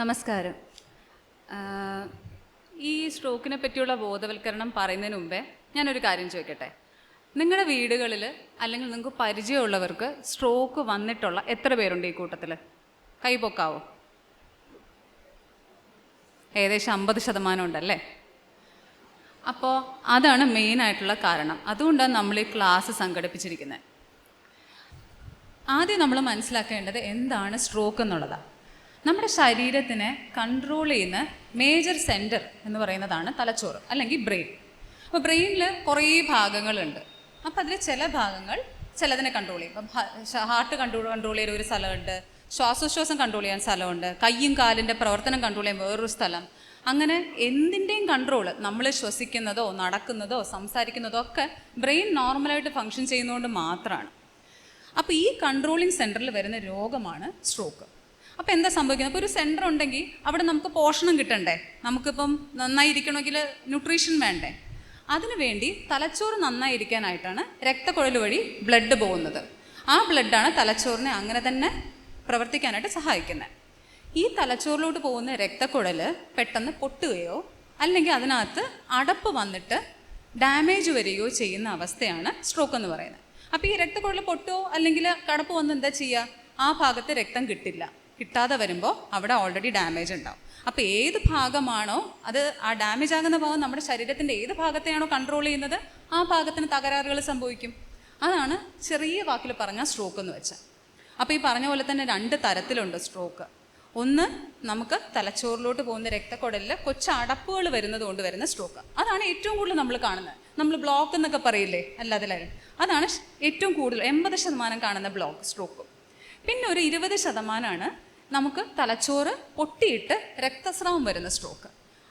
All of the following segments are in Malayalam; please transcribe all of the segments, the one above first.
നമസ്കാരം. ഈ സ്ട്രോക്കിനെ പറ്റിയുള്ള ബോധവൽക്കരണം പറയുന്നതിന് മുമ്പേ ഞാനൊരു കാര്യം ചോദിക്കട്ടെ? നിങ്ങളുടെ വീടുകളിൽ അല്ലെങ്കിൽ നിങ്ങൾക്ക് പരിചയമുള്ളവർക്ക് സ്ട്രോക്ക് വന്നിട്ടുള്ള എത്ര പേരുണ്ട് ഈ കൂട്ടത്തിൽ കൈപൊക്കാവോ ഏകദേശം അമ്പത് ശതമാനം ഉണ്ടല്ലേ? അപ്പോൾ അതാണ് മെയിൻ ആയിട്ടുള്ള കാരണം. അതുകൊണ്ടാണ് നമ്മൾ ഈ ക്ലാസ് സംഘടിപ്പിച്ചിരിക്കുന്നത് ആദ്യം നമ്മൾ മനസ്സിലാക്കേണ്ടത് എന്താണ് സ്ട്രോക്ക് എന്നുള്ളതാണ് നമ്മുടെ ശരീരത്തിനെ കൺട്രോൾ ചെയ്യുന്ന മേജർ സെന്റർ എന്ന് പറയുന്നതാണ് തലച്ചോറ് അല്ലെങ്കിൽ ബ്രെയിൻ അപ്പോൾ ബ്രെയിനിൽ കുറേ ഭാഗങ്ങളുണ്ട്. അപ്പോൾ അതിൽ ചില ഭാഗങ്ങൾ ചിലതിനെ കൺട്രോൾ ചെയ്യും. ഇപ്പം ഹാർട്ട് കൺട്രോൾ കൺട്രോൾ ചെയ്യുന്ന ഒരു സ്ഥലമുണ്ട്. ശ്വാസോച്ഛ്വാസം കൺട്രോൾ ചെയ്യാൻ സ്ഥലമുണ്ട്. കയ്യും കാലിന്റെ പ്രവർത്തനം കൺട്രോൾ ചെയ്യാൻ വേറൊരു സ്ഥലം. അങ്ങനെ എന്തിന്റെയും കൺട്രോൾ നമ്മൾ ശ്വസിക്കുന്നതോ നടക്കുന്നതോ സംസാരിക്കുന്നതോ ഒക്കെ ബ്രെയിൻ നോർമലായിട്ട് ഫങ്ഷൻ ചെയ്യുന്നതുകൊണ്ട് മാത്രമാണ് അപ്പോൾ ഈ കൺട്രോളിങ് സെന്ററിൽ വരുന്ന രോഗമാണ് സ്ട്രോക്ക് അപ്പോൾ എന്താ സംഭവിക്കുന്നത്? അപ്പോൾ ഒരു സെന്റർ ഉണ്ടെങ്കിൽ അവിടെ നമുക്ക് പോഷണം കിട്ടണ്ടേ? നമുക്കിപ്പം നന്നായിരിക്കണമെങ്കിൽ ന്യൂട്രീഷൻ വേണ്ടേ? അതിനു വേണ്ടി തലച്ചോറ് നന്നായിരിക്കാനായിട്ടാണ് രക്തക്കുഴൽ വഴി ബ്ലഡ് പോകുന്നത്. ആ ബ്ലഡാണ് തലച്ചോറിനെ അങ്ങനെ തന്നെ പ്രവർത്തിക്കാനായിട്ട് സഹായിക്കുന്നത്. ഈ തലച്ചോറിലോട്ട് പോകുന്ന രക്തക്കുഴൽ പെട്ടെന്ന് പൊട്ടുകയോ അല്ലെങ്കിൽ അതിനകത്ത് അടപ്പ് വന്നിട്ട് ഡാമേജ് വരികയോ ചെയ്യുന്ന അവസ്ഥയാണ് സ്ട്രോക്ക് എന്ന് പറയുന്നത്. അപ്പോൾ ഈ രക്തക്കുഴൽ പൊട്ടോ അല്ലെങ്കിൽ കടപ്പ് വന്ന് എന്താ ചെയ്യുക? ആ ഭാഗത്ത് രക്തം കിട്ടില്ല. കിട്ടാതെ വരുമ്പോൾ അവിടെ ഓൾറെഡി ഡാമേജ് ഉണ്ടാവും. അപ്പോൾ ഏത് ഭാഗമാണോ അത് ആ ഡാമേജ് ആകുന്ന ഭാഗം നമ്മുടെ ശരീരത്തിന്റെ ഏത് ഭാഗത്തെയാണോ കൺട്രോൾ ചെയ്യുന്നത് ആ ഭാഗത്തിന് തകരാറുകൾ സംഭവിക്കും. അതാണ് ചെറിയ വാക്കിൽ പറഞ്ഞാൽ സ്ട്രോക്ക് എന്ന് വെച്ചാൽ. അപ്പോൾ ഈ പറഞ്ഞ പോലെ തന്നെ രണ്ട് തരത്തിലുണ്ട് സ്ട്രോക്ക് ഒന്ന് നമുക്ക് തലച്ചോറിലോട്ട് പോകുന്ന രക്തക്കുടലിൽ കൊച്ചു അടപ്പുകൾ വരുന്നത് കൊണ്ട് വരുന്ന സ്ട്രോക്ക് അതാണ് ഏറ്റവും കൂടുതൽ നമ്മൾ കാണുന്നത്. നമ്മൾ ബ്ലോക്ക് എന്നൊക്കെ പറയില്ലേ? അല്ലാതെ അതാണ് ഏറ്റവും കൂടുതൽ എൺപത് ശതമാനം കാണുന്ന ബ്ലോക്ക് സ്ട്രോക്കും പിന്നെ ഒരു ഇരുപത് ശതമാനമാണ് നമുക്ക് തലച്ചോറ് പൊട്ടിയിട്ട് രക്തസ്രാവം വരുന്ന സ്ട്രോക്ക്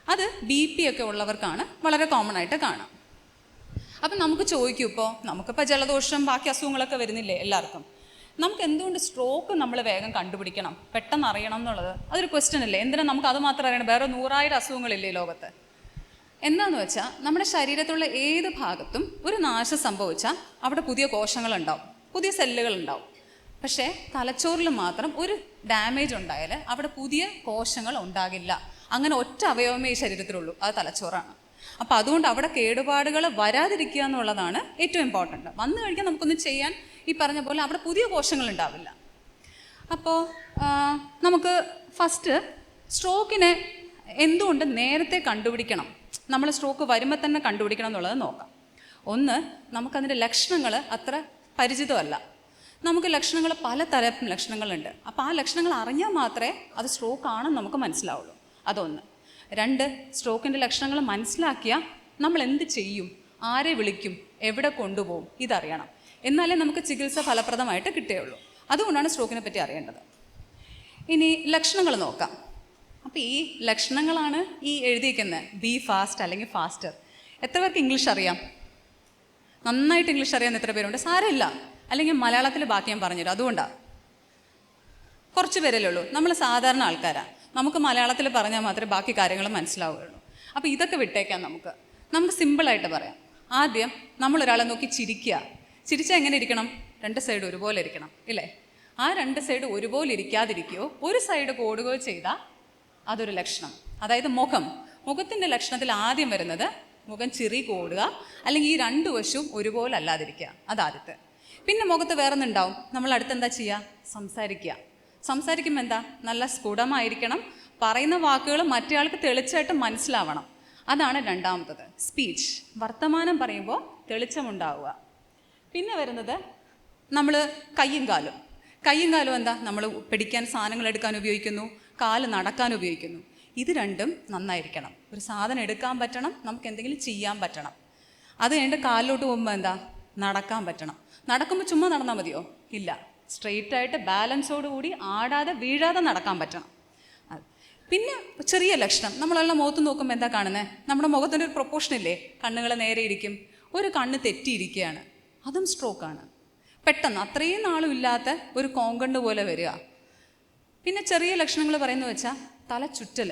അത് ബി പി ഒക്കെ ഉള്ളവർക്കാണ് വളരെ കോമൺ ആയിട്ട് കാണാം. അപ്പം നമുക്ക് ചോദിക്കും ഇപ്പോൾ നമുക്കിപ്പോൾ ജലദോഷം ബാക്കി അസുഖങ്ങളൊക്കെ വരുന്നില്ലേ എല്ലാവർക്കും? നമുക്ക് എന്തുകൊണ്ട് സ്ട്രോക്ക് നമ്മൾ വേഗം കണ്ടുപിടിക്കണം? പെട്ടെന്ന് അറിയണം എന്നുള്ളത് അതൊരു ക്വസ്റ്റ്യൻ അല്ലേ? എന്തിനാ നമുക്ക് അത് മാത്രം അറിയണം? വേറെ നൂറായിരം അസുഖങ്ങളില്ലേ ലോകത്ത്? എന്താണെന്ന് വെച്ചാൽ നമ്മുടെ ശരീരത്തുള്ള ഏത് ഭാഗത്തും ഒരു നാശം സംഭവിച്ചാൽ അവിടെ പുതിയ കോശങ്ങളുണ്ടാവും. പുതിയ സെല്ലുകൾ ഉണ്ടാവും. പക്ഷേ തലച്ചോറിൽ മാത്രം ഒരു ഡാമേജ് ഉണ്ടായാൽ അവിടെ പുതിയ കോശങ്ങൾ ഉണ്ടാകില്ല. അങ്ങനെ ഒറ്റ അവയവമേ ഈ ശരീരത്തിലുള്ളൂ. അത് തലച്ചോറാണ്. അപ്പോൾ അതുകൊണ്ട് അവിടെ കേടുപാടുകൾ വരാതിരിക്കുക എന്നുള്ളതാണ് ഏറ്റവും ഇമ്പോർട്ടന്റ് വന്നു കഴിഞ്ഞാൽ നമുക്കൊന്നും ചെയ്യാൻ ഈ പറഞ്ഞ പോലെ അവിടെ പുതിയ കോശങ്ങൾ ഉണ്ടാവില്ല. അപ്പോൾ നമുക്ക് ഫസ്റ്റ് സ്ട്രോക്കിനെ എന്തുകൊണ്ട് നേരത്തെ കണ്ടുപിടിക്കണം? നമ്മൾ സ്ട്രോക്ക് വരുമ്പോൾ തന്നെ കണ്ടുപിടിക്കണം എന്നുള്ളത് നോക്കാം. ഒന്ന് നമുക്കതിന്റെ ലക്ഷണങ്ങൾ അത്ര പരിചിതമല്ല. നമുക്ക് ലക്ഷണങ്ങൾ പലതരം ലക്ഷണങ്ങളുണ്ട്. അപ്പോൾ ആ ലക്ഷണങ്ങൾ അറിഞ്ഞാൽ മാത്രമേ അത് സ്ട്രോക്ക് ആണെന്ന് നമുക്ക് മനസ്സിലാവുള്ളൂ. അതൊന്ന്. രണ്ട് സ്ട്രോക്കിന്റെ ലക്ഷണങ്ങൾ മനസ്സിലാക്കിയാൽ നമ്മൾ എന്ത് ചെയ്യും? ആരെ വിളിക്കും? എവിടെ കൊണ്ടുപോകും? ഇതറിയണം. എന്നാലേ നമുക്ക് ചികിത്സ ഫലപ്രദമായിട്ട് കിട്ടുകയുള്ളൂ. അതുകൊണ്ടാണ് സ്ട്രോക്കിനെ പറ്റി അറിയേണ്ടത്. ഇനി ലക്ഷണങ്ങൾ നോക്കാം. അപ്പോൾ ഈ ലക്ഷണങ്ങളാണ് ഈ എഴുതിയിരിക്കുന്നത്. ബി ഫാസ്റ്റ് അല്ലെങ്കിൽ ഫാസ്റ്റർ എത്ര പേർക്ക് ഇംഗ്ലീഷ് അറിയാം? നന്നായിട്ട് ഇംഗ്ലീഷ് അറിയാവുന്ന എത്ര പേരുണ്ട്? സാരമില്ല. അല്ലെങ്കിൽ മലയാളത്തിൽ ബാക്കി ഞാൻ പറഞ്ഞുതരും. അതുകൊണ്ടാണ് കുറച്ച് പേരല്ലേ ഉള്ളൂ. നമ്മൾ സാധാരണ ആൾക്കാരാണ് നമുക്ക് മലയാളത്തിൽ പറഞ്ഞാൽ മാത്രമേ ബാക്കി കാര്യങ്ങൾ മനസ്സിലാവുകയുള്ളൂ. അപ്പോൾ ഇതൊക്കെ വിട്ടേക്കാം നമുക്ക്. നമുക്ക് സിമ്പിളായിട്ട് പറയാം. ആദ്യം നമ്മൾ ഒരാളെ നോക്കി ചിരിക്കുക. ചിരിച്ചാൽ എങ്ങനെ ഇരിക്കണം? രണ്ട് സൈഡ് ഒരുപോലെ ഇരിക്കണം. ഇല്ലേ? ആ രണ്ട് സൈഡ് ഒരുപോലെ ഇരിക്കാതിരിക്കുകയോ ഒരു സൈഡ് കൂടുകയോ ചെയ്താൽ അതൊരു ലക്ഷണം. അതായത് മുഖം. മുഖത്തിന്റെ ലക്ഷണത്തിൽ ആദ്യം വരുന്നത് മുഖം ചിറി കൂടുക. അല്ലെങ്കിൽ ഈ രണ്ട് വശവും ഒരുപോലെ അല്ലാതിരിക്കുക. അതാദ്യത്തെ. പിന്നെ മുഖത്ത് വേറൊന്നുണ്ടാവും. നമ്മൾ അടുത്ത് എന്താ ചെയ്യുക സംസാരിക്കുക. സംസാരിക്കുമ്പോൾ എന്താ? നല്ല സ്ഫുടമായിരിക്കണം. പറയുന്ന വാക്കുകൾ മറ്റേയാൾക്ക് തെളിച്ചായിട്ട് മനസ്സിലാവണം. അതാണ് രണ്ടാമത്തത്. സ്പീച്ച്. വർത്തമാനം പറയുമ്പോൾ തെളിച്ചമുണ്ടാവുക. പിന്നെ വരുന്നത് നമ്മൾ കയ്യും കാലും. കയ്യും കാലും എന്താ? നമ്മൾ പിടിക്കാൻ സാധനങ്ങൾ എടുക്കാൻ ഉപയോഗിക്കുന്നു. കാൽ നടക്കാൻ ഉപയോഗിക്കുന്നു. ഇത് രണ്ടും നന്നായിരിക്കണം. ഒരു സാധനം എടുക്കാൻ പറ്റണം. നമുക്ക് എന്തെങ്കിലും ചെയ്യാൻ പറ്റണം. അത് കഴിഞ്ഞിട്ട് കാലിലോട്ട് പോകുമ്പോൾ എന്താ? നടക്കാൻ പറ്റണം. നടക്കുമ്പോൾ ചുമ്മാ നടന്നാൽ മതിയോ? ഇല്ല. സ്ട്രെയിറ്റ് ആയിട്ട് ബാലൻസോട് കൂടി ആടാതെ വീഴാതെ നടക്കാൻ പറ്റണം. പിന്നെ ചെറിയ ലക്ഷണം. നമ്മളെല്ലാം മുഖത്ത് നോക്കുമ്പോൾ എന്താ കാണുന്നത് നമ്മുടെ മുഖത്തിന്റെ ഒരു പ്രൊപ്പോർഷൻ ഇല്ലേ കണ്ണുകൾ നേരെ ഇരിക്കും. ഒരു കണ്ണ് തെറ്റിയിരിക്കുകയാണ്. അതും സ്ട്രോക്കാണ്. പെട്ടെന്ന് അത്രയും നാളും ഇല്ലാത്ത ഒരു കോങ്കണ്ട് പോലെ വരിക. പിന്നെ ചെറിയ ലക്ഷണങ്ങൾ പറയുന്നത് വെച്ചാൽ തലച്ചുറ്റൽ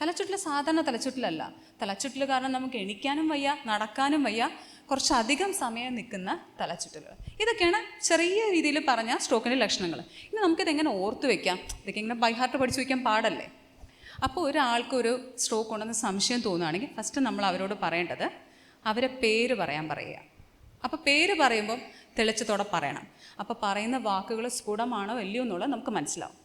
തലച്ചുറ്റൽ സാധാരണ തലച്ചുറ്റലല്ല. തലച്ചുറ്റൽ കാരണം നമുക്ക് എണിക്കാനും വയ്യ നടക്കാനും വയ്യ. കുറച്ചധികം സമയം നിൽക്കുന്ന തലച്ചുറ്റലുകൾ. ഇതൊക്കെയാണ് ചെറിയ രീതിയിൽ പറഞ്ഞ സ്ട്രോക്കിന്റെ ലക്ഷണങ്ങൾ. ഇനി നമുക്കിത് എങ്ങനെ ഓർത്ത് വെക്കാം? ഇതൊക്കെ ഇങ്ങനെ ബൈ ഹാർട്ട് പഠിച്ചു വയ്ക്കാൻ പാടല്ലേ? അപ്പോൾ ഒരാൾക്കൊരു സ്ട്രോക്ക് ഉണ്ടെന്ന് സംശയം തോന്നുകയാണെങ്കിൽ ഫസ്റ്റ് നമ്മൾ അവരോട് പറയേണ്ടത് അവരെ പേര് പറയാൻ പറയുക. അപ്പോൾ പേര് പറയുമ്പം തെളിച്ചത്തോടെ പറയണം. അപ്പോൾ പറയുന്ന വാക്കുകൾ സ്ഫുടമാണോ അല്ലയോ എന്നുള്ളത് നമുക്ക് മനസ്സിലാവും.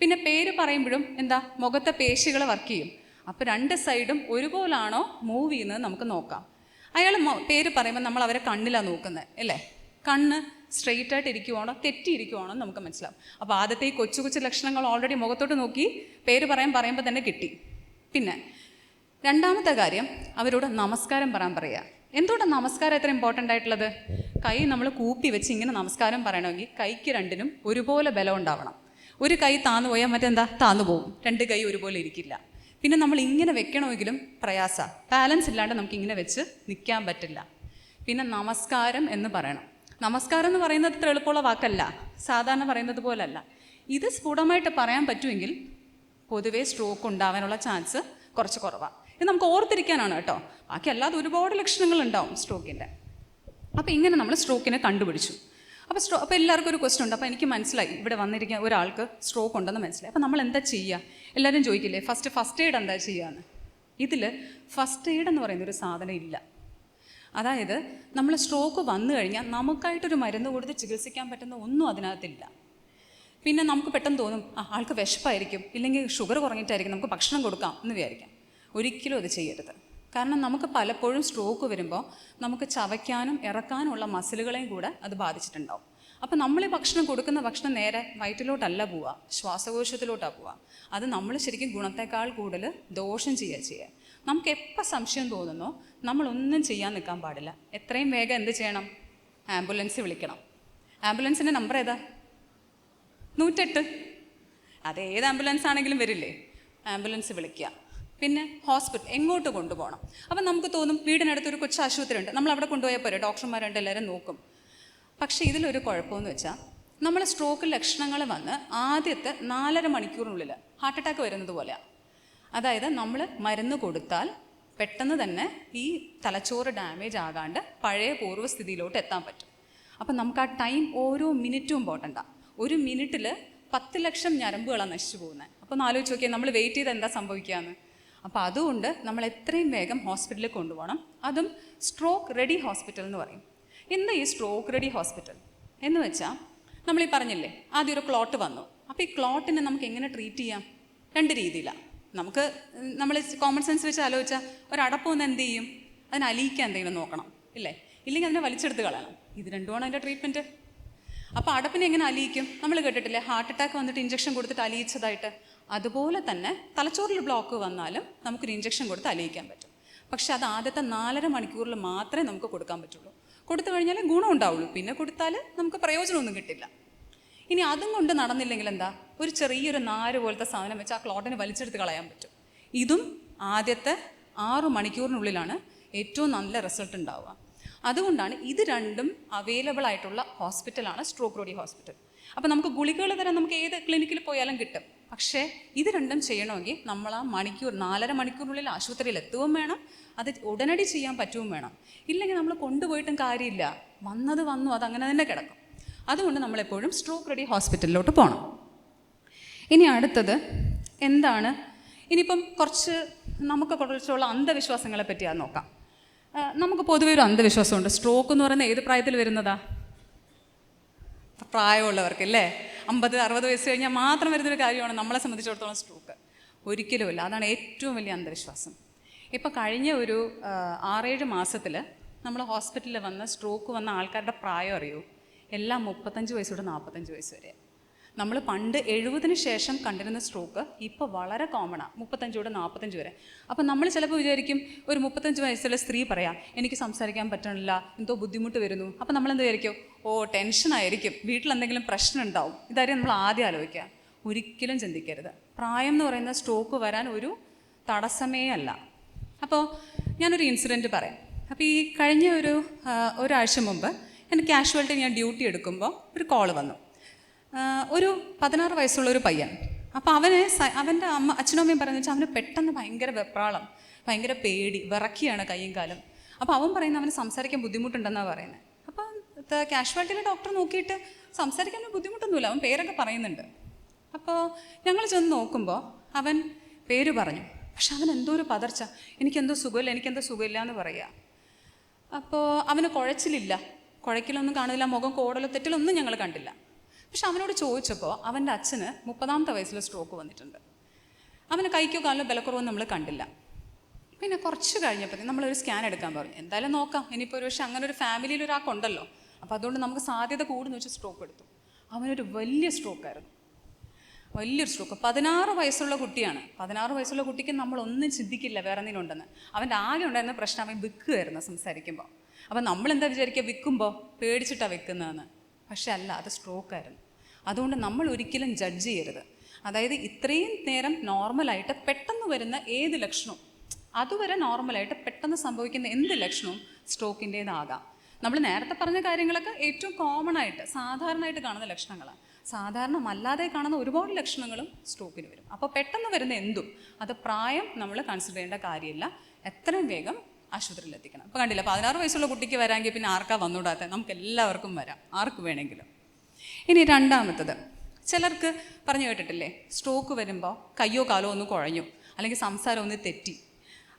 പിന്നെ പേര് പറയുമ്പോഴും എന്താ? മുഖത്തെ പേശികൾ വർക്ക് ചെയ്യും. അപ്പോൾ രണ്ട് സൈഡും ഒരുപോലാണോ മൂവ് ചെയ്യുന്നത് നമുക്ക് നോക്കാം. അയാൾ പേര് പറയുമ്പോൾ നമ്മൾ അവരെ കണ്ണിലാണ് നോക്കുന്നത് അല്ലേ? കണ്ണ് സ്ട്രെയിറ്റ് ആയിട്ട് ഇരിക്കുവാണോ തെറ്റിയിരിക്കുവാണോ എന്ന് നമുക്ക് മനസ്സിലാവും. അപ്പോൾ ആദ്യത്തെ ഈ കൊച്ചു കൊച്ചു ലക്ഷണങ്ങൾ ഓൾറെഡി മുഖത്തോട്ട് നോക്കി പേര് പറയാൻ പറയുമ്പോൾ തന്നെ കിട്ടി. പിന്നെ രണ്ടാമത്തെ കാര്യം അവരോട് നമസ്കാരം പറയാൻ പറയുക. എന്തുകൊണ്ടാണ് നമസ്കാരം എത്ര ഇമ്പോർട്ടന്റ് ആയിട്ടുള്ളത്? കൈ നമ്മൾ കൂപ്പി വെച്ച് ഇങ്ങനെ നമസ്കാരം പറയണമെങ്കിൽ കൈക്ക് രണ്ടിനും ഒരുപോലെ ബലം ഉണ്ടാവണം. ഒരു കൈ താന്നു പോയാൽ മറ്റെന്താ? താന്നു പോകും രണ്ട് കൈ ഒരുപോലെ ഇരിക്കില്ല. പിന്നെ നമ്മൾ ഇങ്ങനെ വെക്കണമെങ്കിലും പ്രയാസ. ബാലൻസ് ഇല്ലാണ്ട് നമുക്ക് ഇങ്ങനെ വെച്ച് നിൽക്കാൻ പറ്റില്ല. പിന്നെ നമസ്കാരം എന്ന് പറയണം. നമസ്കാരം എന്ന് പറയുന്നത് ഇത്ര എളുപ്പമുള്ള വാക്കല്ല. സാധാരണ പറയുന്നത് പോലല്ല. ഇത് സ്ഫുടമായിട്ട് പറയാൻ പറ്റുമെങ്കിൽ പൊതുവേ സ്ട്രോക്ക് ഉണ്ടാവാനുള്ള ചാൻസ് കുറച്ച് കുറവാണ് ഇത് നമുക്ക് ഓർത്തിരിക്കാനാണ് കേട്ടോ. ബാക്കി അല്ലാതെ ഒരുപാട് ലക്ഷണങ്ങൾ ഉണ്ടാവും സ്ട്രോക്കിന്റെ അപ്പോൾ ഇങ്ങനെ നമ്മൾ സ്ട്രോക്കിനെ കണ്ടുപിടിച്ചു. അപ്പോൾ സ്ട്രോ അപ്പോൾ എല്ലാവർക്കും ഒരു ക്വസ്റ്റൻ ഉണ്ട്. അപ്പോൾ എനിക്ക് മനസ്സിലായി. ഇവിടെ വന്നിരിക്കുന്ന ഒരാൾക്ക് സ്ട്രോക്ക് ഉണ്ടെന്ന് മനസ്സിലായി. അപ്പോൾ നമ്മൾ എന്താ ചെയ്യുക? എല്ലാവരും ചോദിക്കില്ലേ ഫസ്റ്റ് ഫസ്റ്റ് എയ്ഡ് എന്താ ചെയ്യുകയെന്ന്? ഇതിൽ ഫസ്റ്റ് എയ്ഡ് എന്ന് പറയുന്ന ഒരു സാധനം ഇല്ല. അതായത് നമ്മൾ സ്ട്രോക്ക് വന്നു കഴിഞ്ഞാൽ നമുക്കായിട്ടൊരു മരുന്ന് കൊടുത്ത് ചികിത്സിക്കാൻ പറ്റുന്ന ഒന്നും അതിനകത്തില്ല. പിന്നെ നമുക്ക് പെട്ടെന്ന് തോന്നും ആ ആൾക്ക് വിശപ്പായിരിക്കും. ഇല്ലെങ്കിൽ ഷുഗർ കുറഞ്ഞിട്ടായിരിക്കും. നമുക്ക് ഭക്ഷണം കൊടുക്കാം എന്ന് വിചാരിക്കാം. ഒരിക്കലും അത് ചെയ്യരുത്. കാരണം നമുക്ക് പലപ്പോഴും സ്ട്രോക്ക് വരുമ്പോൾ നമുക്ക് ചവയ്ക്കാനും ഇറക്കാനുമുള്ള മസിലുകളെയും കൂടെ അത് ബാധിച്ചിട്ടുണ്ടാവും. അപ്പോൾ നമ്മൾ ഈ ഭക്ഷണം കൊടുക്കുന്ന ഭക്ഷണം നേരെ വയറ്റിലോട്ടല്ല പോവുക ശ്വാസകോശത്തിലോട്ടാണ് പോവുക അത് നമ്മൾ ശരിക്കും ഗുണത്തേക്കാൾ കൂടുതൽ ദോഷം ചെയ്യുക ചെയ്യുക നമുക്ക് എപ്പോൾ സംശയം തോന്നുന്നോ നമ്മളൊന്നും ചെയ്യാൻ നിൽക്കാൻ പാടില്ല. എത്രയും വേഗം എന്ത് ചെയ്യണം? ആംബുലൻസ് വിളിക്കണം. ആംബുലൻസിന്റെ നമ്പർ ഏതാ? നൂറ്റെട്ട്. അത് ഏത് ആംബുലൻസ് ആണെങ്കിലും വരില്ലേ? ആംബുലൻസ് വിളിക്കുക പിന്നെ ഹോസ്പിറ്റൽ എങ്ങോട്ട് കൊണ്ടുപോകണം? അപ്പം നമുക്ക് തോന്നും വീടിനടുത്ത് ഒരു കൊച്ചു ആശുപത്രി ഉണ്ട് നമ്മൾ അവിടെ കൊണ്ടുപോയാൽ പോരെ? ഡോക്ടർമാരുണ്ട് എല്ലാവരും നോക്കും. പക്ഷേ ഇതിലൊരു കുഴപ്പമെന്ന് വെച്ചാൽ നമ്മൾ സ്ട്രോക്ക് ലക്ഷണങ്ങൾ വന്ന് ആദ്യത്തെ നാലര മണിക്കൂറിനുള്ളിൽ ഹാർട്ട് അറ്റാക്ക് വരുന്നത് പോലെയാണ് അതായത് നമ്മൾ മരുന്ന് കൊടുത്താൽ പെട്ടെന്ന് തന്നെ ഈ തലച്ചോറ് ഡാമേജ് ആകാണ്ട് പഴയ പൂർവസ്ഥിതിയിലോട്ട് എത്താൻ പറ്റും. അപ്പം നമുക്ക് ആ ടൈം ഓരോ മിനിറ്റും ഇമ്പോർട്ടന്റാണ് ഒരു മിനിറ്റിൽ പത്ത് ലക്ഷം ഞരമ്പുകളാണ് നശിച്ചു പോകുന്നത് അപ്പോൾ ഒന്ന് ആലോചിച്ച് നോക്കിയാൽ നമ്മൾ വെയിറ്റ് ചെയ്ത് എന്താ സംഭവിക്കുകയെന്ന് അപ്പോൾ അതുകൊണ്ട് നമ്മൾ എത്രയും വേഗം ഹോസ്പിറ്റലിൽ കൊണ്ടുപോകണം. അതും സ്ട്രോക്ക് റെഡി ഹോസ്പിറ്റൽ എന്ന് പറയും. എന്താ ഈ സ്ട്രോക്ക് റെഡി ഹോസ്പിറ്റൽ? എന്ന് വെച്ചാൽ നമ്മൾ ഈ പറഞ്ഞില്ലേ ആദ്യം ഒരു ക്ലോട്ട് വന്നു. അപ്പോൾ ഈ ക്ലോട്ടിനെ നമുക്ക് എങ്ങനെ ട്രീറ്റ് ചെയ്യാം? രണ്ട് രീതിയിലാണ് നമുക്ക് നമ്മൾ കോമൺ സെൻസ് വെച്ച് ആലോചിച്ചാൽ ഒരടപ്പ് വന്ന് എന്ത് ചെയ്യും? അതിനെ അലിയിക്കാൻ എന്തെങ്കിലും നോക്കണം ഇല്ലേ? ഇല്ലെങ്കിൽ അതിനെ വലിച്ചെടുത്ത് കളയണം. ഇത് രണ്ടുമാണ് അതിന്റെ ട്രീറ്റ്മെന്റ് അപ്പോൾ അടപ്പിനെ എങ്ങനെ അലിയിക്കും? നമ്മൾ കേട്ടിട്ടില്ലേ ഹാർട്ട് അറ്റാക്ക് വന്നിട്ട് ഇഞ്ചക്ഷൻ കൊടുത്തിട്ട് അലിയിച്ചതായിട്ട്. അതുപോലെ തന്നെ തലച്ചോറിൽ ബ്ലോക്ക് വന്നാലും നമുക്കൊരു ഇഞ്ചക്ഷൻ കൊടുത്ത് അലയിക്കാൻ പറ്റും. പക്ഷെ അത് ആദ്യത്തെ നാലര മണിക്കൂറിൽ മാത്രമേ നമുക്ക് കൊടുക്കാൻ പറ്റുള്ളൂ. കൊടുത്തു കഴിഞ്ഞാൽ ഗുണം ഉണ്ടാവുള്ളൂ. പിന്നെ കൊടുത്താൽ നമുക്ക് പ്രയോജനമൊന്നും കിട്ടില്ല. ഇനി അതും കൊണ്ട് നടന്നില്ലെങ്കിൽ എന്താ? ഒരു ചെറിയൊരു നാര് പോലത്തെ സാധനം വെച്ച് ആ ക്ലോട്ടിനെ വലിച്ചെടുത്ത് കളയാൻ പറ്റും. ഇതും ആദ്യത്തെ ആറ് മണിക്കൂറിനുള്ളിലാണ് ഏറ്റവും നല്ല റിസൾട്ട് ഉണ്ടാവുക. അതുകൊണ്ടാണ് ഇത് രണ്ടും അവൈലബിൾ ആയിട്ടുള്ള ഹോസ്പിറ്റലാണ് സ്ട്രോക്ക് റോഡി ഹോസ്പിറ്റൽ അപ്പോൾ നമുക്ക് ഗുളികകൾ തരാൻ നമുക്ക് ഏത് ക്ലിനിക്കിൽ പോയാലും കിട്ടും. പക്ഷേ ഇത് രണ്ടും ചെയ്യണമെങ്കിൽ നമ്മൾ ആ മണിക്കൂർ നാലര മണിക്കൂറിനുള്ളിൽ ആശുപത്രിയിൽ എത്തുകയും വേണം. അത് ഉടനടി ചെയ്യാൻ പറ്റുകയും വേണം. ഇല്ലെങ്കിൽ നമ്മൾ കൊണ്ടുപോയിട്ടും കാര്യമില്ല. വന്നത് വന്നു അതങ്ങനെ തന്നെ കിടക്കും. അതുകൊണ്ട് നമ്മളെപ്പോഴും സ്ട്രോക്ക് റെഡി ഹോസ്പിറ്റലിലോട്ട് പോകണം ഇനി അടുത്തത് എന്താണ്? ഇനിയിപ്പം കുറച്ച് നമുക്ക് കുറച്ചുള്ള അന്ധവിശ്വാസങ്ങളെ പറ്റിയാണ് നോക്കാം. നമുക്ക് പൊതുവെ ഒരു അന്ധവിശ്വാസമുണ്ട്. സ്ട്രോക്ക് എന്ന് പറയുന്നത് ഏത് പ്രായത്തിൽ വരുന്നതാ? പ്രായമുള്ളവർക്ക് അല്ലേ? അമ്പത് അറുപത് വയസ്സ് കഴിഞ്ഞാൽ മാത്രം വരുന്നൊരു കാര്യമാണ് നമ്മളെ സംബന്ധിച്ചിടത്തോളം സ്ട്രോക്ക് ഒരിക്കലുമില്ല അതാണ് ഏറ്റവും വലിയ അന്ധവിശ്വാസം. ഇപ്പോൾ കഴിഞ്ഞ ഒരു ആറേഴ് മാസത്തിൽ നമ്മൾ ഹോസ്പിറ്റലിൽ വന്ന് സ്ട്രോക്ക് വന്ന ആൾക്കാരുടെ പ്രായം അറിയൂ. എല്ലാം മുപ്പത്തഞ്ച് വയസ്സ് തൊട്ട് നാൽപ്പത്തഞ്ച് വയസ്സ് വരെ. നമ്മൾ പണ്ട് എഴുപതിന് ശേഷം കണ്ടിരുന്ന സ്ട്രോക്ക് ഇപ്പോൾ വളരെ കോമണാണ് മുപ്പത്തഞ്ച് തൊട്ട് നാൽപ്പത്തഞ്ച് വരെ. അപ്പോൾ നമ്മൾ ചിലപ്പോൾ വിചാരിക്കും ഒരു മുപ്പത്തഞ്ച് വയസ്സുള്ള സ്ത്രീ പറയാം എനിക്ക് സംസാരിക്കാൻ പറ്റണില്ല എന്തോ ബുദ്ധിമുട്ട് വരുന്നു. അപ്പോൾ നമ്മൾ എന്ത് വിചാരിക്കും ഓ ടെൻഷനായിരിക്കും വീട്ടിൽ എന്തെങ്കിലും പ്രശ്നം ഉണ്ടാവും. ഇതായിരിക്കും നമ്മൾ ആദ്യം ആലോചിക്കുക. ഒരിക്കലും ചിന്തിക്കരുത്. പ്രായം എന്ന് പറയുന്ന സ്ട്രോക്ക് വരാൻ ഒരു തടസ്സമേ അല്ല. അപ്പോൾ ഞാനൊരു ഇൻസിഡന്റ് പറയാം. അപ്പോൾ ഈ കഴിഞ്ഞ ഒരു ഒരാഴ്ച മുമ്പ് എന്റെ കാഷ്വാലിറ്റി ഞാൻ ഡ്യൂട്ടി എടുക്കുമ്പോൾ ഒരു കോൾ വന്നു. ഒരു പതിനാറ് വയസ്സുള്ള ഒരു പയ്യൻ. അപ്പോൾ അവന് അവന്റെ അമ്മ അച്ഛനും അമ്മയും പറഞ്ഞു വെച്ചാൽ അവന് പെട്ടെന്ന് ഭയങ്കര വെപ്രാളം ഭയങ്കര പേടി വിറക്കിയാണ് കൈയും കാലും. അപ്പോൾ അവൻ പറയുന്നത് അവന് സംസാരിക്കാൻ ബുദ്ധിമുട്ടുണ്ടെന്നാണ് പറയുന്നത് അപ്പോൾ കാഷ്വാലിറ്റിയിലെ ഡോക്ടർ നോക്കിയിട്ട് സംസാരിക്കാൻ ബുദ്ധിമുട്ടൊന്നുമില്ല അവൻ പേരൊക്കെ പറയുന്നുണ്ട്. അപ്പോൾ ഞങ്ങൾ ചെന്ന് നോക്കുമ്പോൾ അവൻ പേര് പറഞ്ഞു. പക്ഷെ അവൻ എന്തോ ഒരു പതർച്ച എനിക്കെന്തോ സുഖമില്ല എനിക്കെന്തോ സുഖമില്ല എന്ന് പറയുക അപ്പോൾ അവന് കുഴച്ചിലില്ല. കുഴക്കിലൊന്നും കാണുന്നില്ല മുഖം കോടലോ തെറ്റിലൊന്നും ഞങ്ങൾ കണ്ടില്ല. പക്ഷെ അവനോട് ചോദിച്ചപ്പോൾ അവന്റെ അച്ഛന് മുപ്പതാമത്തെ വയസ്സിൽ സ്ട്രോക്ക് വന്നിട്ടുണ്ട്. അവന് കൈക്കോ കാലിലോ ബലക്കുറവ് നമ്മൾ കണ്ടില്ല. പിന്നെ കുറച്ച് കഴിഞ്ഞപ്പോൾ നമ്മളൊരു സ്കാൻ എടുക്കാൻ പറഞ്ഞു. എന്തായാലും നോക്കാം. ഇനിയിപ്പോൾ ഒരു പക്ഷേ അങ്ങനെ ഒരു ഫാമിലിയിൽ ഒരാൾക്കുണ്ടല്ലോ. അപ്പോൾ അതുകൊണ്ട് നമുക്ക് സാധ്യത കൂടുന്നു വെച്ച് സ്ട്രോക്ക് എടുത്തു. അവനൊരു വലിയ സ്ട്രോക്കായിരുന്നു വലിയൊരു സ്ട്രോക്ക് പതിനാറ് വയസ്സുള്ള കുട്ടിയാണ്. പതിനാറ് വയസ്സുള്ള കുട്ടിക്ക് നമ്മൾ ഒന്നും ചിന്തിക്കില്ല വേറെ എന്തെങ്കിലും ഉണ്ടെന്ന്. അവന്റെ ആകെ ഉണ്ടായിരുന്ന പ്രശ്നം അവൻ വിൽക്കുമായിരുന്നു സംസാരിക്കുമ്പോൾ. അപ്പം നമ്മൾ എന്താ വിചാരിക്കുക? വിൽക്കുമ്പോൾ പേടിച്ചിട്ടാണ് വിൽക്കുന്നതെന്ന്. പക്ഷെ അല്ല അത് സ്ട്രോക്കായിരുന്നു അതുകൊണ്ട് നമ്മൾ ഒരിക്കലും ജഡ്ജ് ചെയ്യരുത്. അതായത് ഇത്രയും നേരം നോർമലായിട്ട് പെട്ടെന്ന് വരുന്ന ഏത് ലക്ഷണവും അതുവരെ നോർമലായിട്ട് പെട്ടെന്ന് സംഭവിക്കുന്ന എന്ത് ലക്ഷണവും സ്ട്രോക്കിന്റേതാകാം നമ്മൾ നേരത്തെ പറഞ്ഞ കാര്യങ്ങളൊക്കെ ഏറ്റവും കോമൺ ആയിട്ട് സാധാരണയായിട്ട് കാണുന്ന ലക്ഷണങ്ങളാണ്. സാധാരണമല്ലാതെ കാണുന്ന ഒരുപാട് ലക്ഷണങ്ങളും സ്ട്രോക്കിന് വരും. അപ്പോൾ പെട്ടെന്ന് വരുന്ന എന്തും അത് പ്രായം നമ്മൾ കൺസിഡർ ചെയ്യേണ്ട കാര്യമില്ല. എത്രയും വേഗം ആശുപത്രിയിൽ എത്തിക്കണം. അപ്പോൾ കണ്ടില്ല പതിനാറ് വയസ്സുള്ള കുട്ടിക്ക് വരാമെങ്കിൽ പിന്നെ ആർക്കാ വന്നുകൂടാത്ത? നമുക്ക് എല്ലാവർക്കും വരാം. ആർക്ക് വേണമെങ്കിലും. ഇനി രണ്ടാമത്തത്. ചിലർക്ക് പറഞ്ഞു കേട്ടിട്ടില്ലേ സ്ട്രോക്ക് വരുമ്പോൾ കയ്യോ കാലോ ഒന്ന് കുഴഞ്ഞു അല്ലെങ്കിൽ സംസാരം ഒന്ന് തെറ്റി.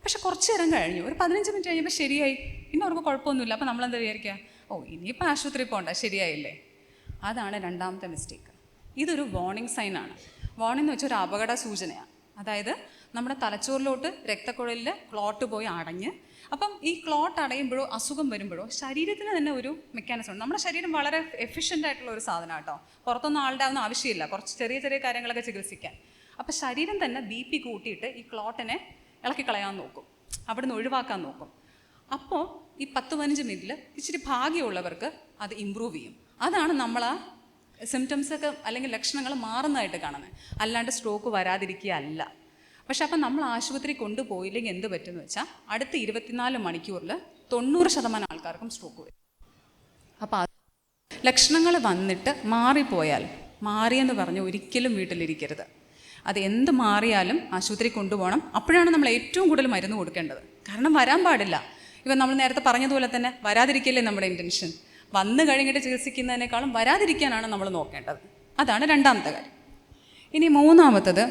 പക്ഷെ കുറച്ച് നേരം കഴിഞ്ഞു. ഒരു പതിനഞ്ച് മിനിറ്റ് കഴിഞ്ഞപ്പോൾ ശരിയായി. പിന്നെ അവർക്ക് കുഴപ്പമൊന്നുമില്ല. അപ്പോൾ നമ്മളെന്താ വിചാരിക്കുക? ഓ ഇനിയിപ്പോൾ ആശുപത്രി പോകണ്ട ശരിയായില്ലേ? അതാണ് രണ്ടാമത്തെ മിസ്റ്റേക്ക് ഇതൊരു വാർണിംഗ് സൈനാണ് വാർണിംഗ് എന്ന് വെച്ചാൽ ഒരു അപകട സൂചനയാണ്. അതായത് നമ്മുടെ തലച്ചോറിലോട്ട് രക്തക്കുഴലിൽ ക്ലോട്ട് പോയി അടഞ്ഞ് അപ്പം ഈ ക്ലോട്ട് അടയുമ്പോഴോ അസുഖം വരുമ്പോഴോ ശരീരത്തിന് തന്നെ ഒരു മെക്കാനിസം ഉണ്ട്. നമ്മുടെ ശരീരം വളരെ എഫിഷ്യന്റ് ആയിട്ടുള്ള ഒരു സാധനം കേട്ടോ പുറത്തൊന്നും ആളുടെ ഒന്നും ആവശ്യമില്ല. കുറച്ച് ചെറിയ ചെറിയ കാര്യങ്ങളൊക്കെ ചികിത്സിക്കാൻ അപ്പം ശരീരം തന്നെ ബി പി കൂട്ടിയിട്ട് ഈ ക്ലോട്ടിനെ ഇളക്കി കളയാൻ നോക്കും. അവിടുന്ന് ഒഴിവാക്കാൻ നോക്കും. അപ്പോൾ ഈ പത്ത് പതിനഞ്ച് മിനിറ്റിൽ ഇച്ചിരി ഭാഗ്യമുള്ളവർക്ക് അത് ഇമ്പ്രൂവ് ചെയ്യും. അതാണ് നമ്മൾ ആ സിംറ്റംസൊക്കെ അല്ലെങ്കിൽ ലക്ഷണങ്ങൾ മാറുന്നതായിട്ട് കാണുന്നത്. അല്ലാണ്ട് സ്ട്രോക്ക് വരാതിരിക്കുക അല്ല പക്ഷെ അപ്പം നമ്മൾ ആശുപത്രി കൊണ്ടുപോയില്ലെങ്കിൽ എന്ത് പറ്റുമെന്ന് വെച്ചാൽ അടുത്ത ഇരുപത്തിനാല് മണിക്കൂറിൽ തൊണ്ണൂറ് ശതമാനം ആൾക്കാർക്കും സ്ട്രോക്ക് വരും. അപ്പോൾ ലക്ഷണങ്ങൾ വന്നിട്ട് മാറിപ്പോയാൽ മാറിയെന്ന് പറഞ്ഞ് ഒരിക്കലും വീട്ടിലിരിക്കരുത്. അത് എന്ത് മാറിയാലും ആശുപത്രി കൊണ്ടുപോകണം. അപ്പോഴാണ് നമ്മൾ ഏറ്റവും കൂടുതൽ മരുന്ന് കൊടുക്കേണ്ടത്. കാരണം വരാൻ പാടില്ല. ഇപ്പം നമ്മൾ നേരത്തെ പറഞ്ഞതുപോലെ തന്നെ വരാതിരിക്കല്ലേ നമ്മുടെ ഇന്റൻഷൻ വന്നു കഴിഞ്ഞിട്ട് ചികിത്സിക്കുന്നതിനേക്കാളും വരാതിരിക്കാനാണ് നമ്മൾ നോക്കേണ്ടത്. അതാണ് രണ്ടാമത്തെ കാര്യം. ഇനി മൂന്നാമത്തത്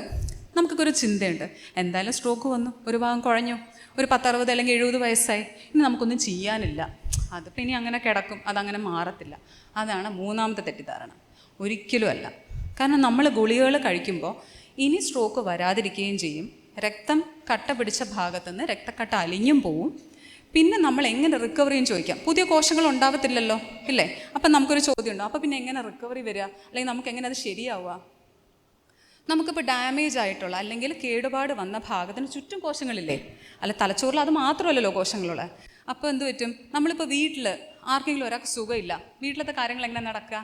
നമുക്കൊക്കെ ഒരു ചിന്തയുണ്ട്. എന്തായാലും സ്ട്രോക്ക് വന്നു. ഒരു ഭാഗം കുഴഞ്ഞു. ഒരു പത്തറുപത് അല്ലെങ്കിൽ എഴുപത് വയസ്സായി. ഇനി നമുക്കൊന്നും ചെയ്യാനില്ല. അതിപ്പോൾ ഇനി അങ്ങനെ കിടക്കും. അതങ്ങനെ മാറത്തില്ല. അതാണ് മൂന്നാമത്തെ തെറ്റിദ്ധാരണ. ഒരിക്കലും അല്ല. കാരണം നമ്മൾ ഗുളികകൾ കഴിക്കുമ്പോൾ ഇനി സ്ട്രോക്ക് വരാതിരിക്കുകയും ചെയ്യും. രക്തം കട്ട പിടിച്ച ഭാഗത്തുനിന്ന് രക്തക്കട്ട അലിഞ്ഞും പോവും. പിന്നെ നമ്മൾ എങ്ങനെ റിക്കവറിയും ചോദിക്കാം. പുതിയ കോശങ്ങൾ ഉണ്ടാവത്തില്ലല്ലോ. ഇല്ലേ? അപ്പം നമുക്കൊരു ചോദ്യം ചോദ്യമുണ്ട്. അപ്പോൾ പിന്നെ എങ്ങനെ റിക്കവറി വരിക അല്ലെങ്കിൽ നമുക്ക് എങ്ങനെ അത് ശരിയാവുക? നമുക്കിപ്പോൾ ഡാമേജ് ആയിട്ടുള്ള അല്ലെങ്കിൽ കേടുപാട് വന്ന ഭാഗത്തിന് ചുറ്റും കോശങ്ങളില്ലേ? അല്ല തലച്ചോറിൽ അത് മാത്രമല്ലല്ലോ കോശങ്ങളുള്ള. അപ്പോൾ എന്ത് പറ്റും? നമ്മളിപ്പോൾ വീട്ടിൽ ആർക്കെങ്കിലും ഒരാൾക്ക് സുഖമില്ല. വീട്ടിലത്തെ കാര്യങ്ങൾ എങ്ങനെ നടക്കുക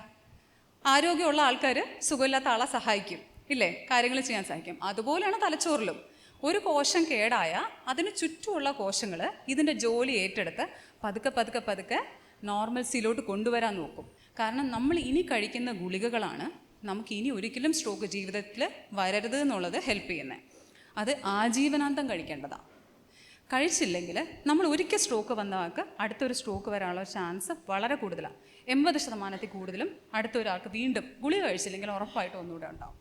ആരോഗ്യമുള്ള ആൾക്കാർ സുഖമില്ലാത്ത ആളെ സഹായിക്കും. ഇല്ലേ? കാര്യങ്ങൾ ചെയ്യാൻ സഹായിക്കും. അതുപോലെയാണ് തലച്ചോറിലും. ഒരു കോശം കേടായ അതിന് ചുറ്റുമുള്ള കോശങ്ങൾ ഇതിന്റെ ജോലി ഏറ്റെടുത്ത് പതുക്കെ പതുക്കെ പതുക്കെ നോർമൽസിയിലോട്ട് കൊണ്ടുവരാൻ നോക്കും. കാരണം നമ്മൾ ഇനി കഴിക്കുന്ന ഗുളികകളാണ് നമുക്ക് ഇനി ഒരിക്കലും സ്ട്രോക്ക് ജീവിതത്തിൽ വരരുത് എന്നുള്ളത് ഹെൽപ്പ് ചെയ്യുന്നത് അത് ആജീവനാന്തം കഴിക്കേണ്ടതാണ് കഴിച്ചില്ലെങ്കിൽ നമ്മൾ ഒരിക്കൽ സ്ട്രോക്ക് വന്നവാൾക്ക് അടുത്തൊരു സ്ട്രോക്ക് വരാനുള്ള ചാൻസ് വളരെ കൂടുതലാണ് എൺപത് ശതമാനത്തിൽ കൂടുതലും അടുത്ത ഒരാൾക്ക് വീണ്ടും ഗുളിക കഴിച്ചില്ലെങ്കിൽ ഉറപ്പായിട്ട് ഒന്നുകൂടെ ഉണ്ടാവും.